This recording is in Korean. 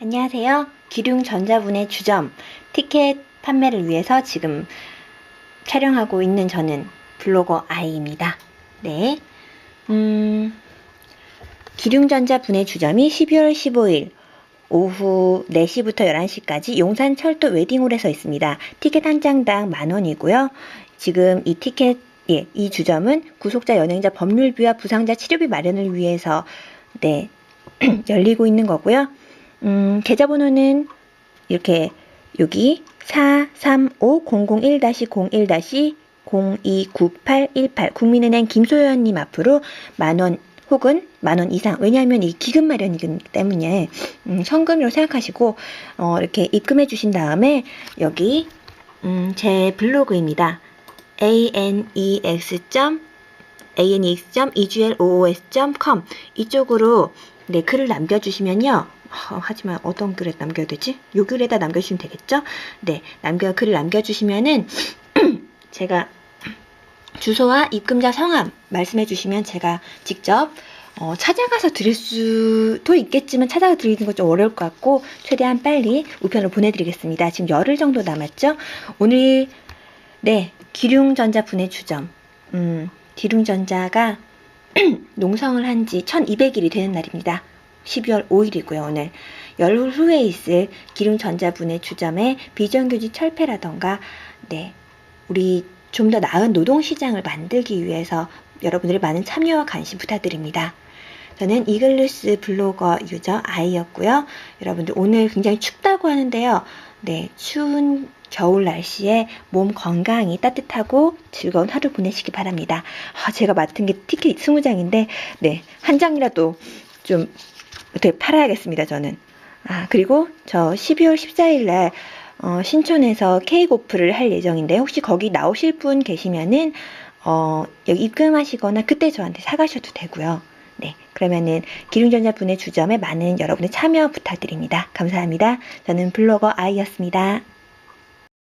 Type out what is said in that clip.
안녕하세요. 기륭 전자분의 주점 티켓 판매를 위해서 지금 촬영하고 있는 저는 블로거 아이입니다. 네. 음, 기륭전자분의 주점이 12월 15일 오후 4시부터 11시까지 용산 철도 웨딩홀에서 있습니다. 티켓 한 장당 만 원이고요. 지금 이 티켓, 예, 이 주점은 구속자, 연행자, 법률비와 부상자 치료비 마련을 위해서, 네, 열리고 있는 거고요. 음, 계좌번호는 이렇게 여기 435-001-01-029818 국민은행 김소연님 앞으로 만원 혹은 만원 이상 왜냐하면 이 기금 마련이기 때문에 음, 현금으로 생각하시고 어, 이렇게 입금해 주신 다음에 여기 음, 제 블로그입니다. anex. anex.egloos.com 이쪽으로 네, 글을 남겨주시면요. 어, 하지만 어떤 글에 남겨야 되지? 요 글에다 남겨주시면 되겠죠? 네, 남겨 글을 남겨주시면은 제가 주소와 입금자 성함 말씀해 주시면 제가 직접 어, 찾아가서 드릴 수도 있겠지만 찾아가 드리는 건 좀 어려울 것 같고 최대한 빨리 우편으로 보내드리겠습니다. 지금 열흘 정도 남았죠? 오늘 네 기륭전자 분해 주점 음, 기륭전자가 농성을 한 지 1200일이 되는 날입니다. 12월 5일이고요, 오늘. 열흘 후에 있을 기름전자분해 주점의 비정규직 철폐라던가, 네, 우리 좀 더 나은 노동시장을 만들기 위해서 여러분들의 많은 참여와 관심 부탁드립니다. 저는 이글루스 블로거 유저 아이였고요. 여러분들 오늘 굉장히 춥다고 하는데요. 네, 추운 겨울 날씨에 몸 건강히 따뜻하고 즐거운 하루 보내시기 바랍니다. 아, 제가 맡은 게 티켓 20장인데, 네, 한 장이라도 좀 어떻게 팔아야겠습니다, 저는. 아, 그리고 저 12월 14일 날 어, 신촌에서 오프를 할 예정인데 혹시 거기 나오실 분 계시면은 어, 여기 입금하시거나 그때 저한테 사가셔도 되고요. 네, 그러면은 기름전자 분의 주점에 많은 여러분의 참여 부탁드립니다. 감사합니다. 저는 블로거 아이였습니다.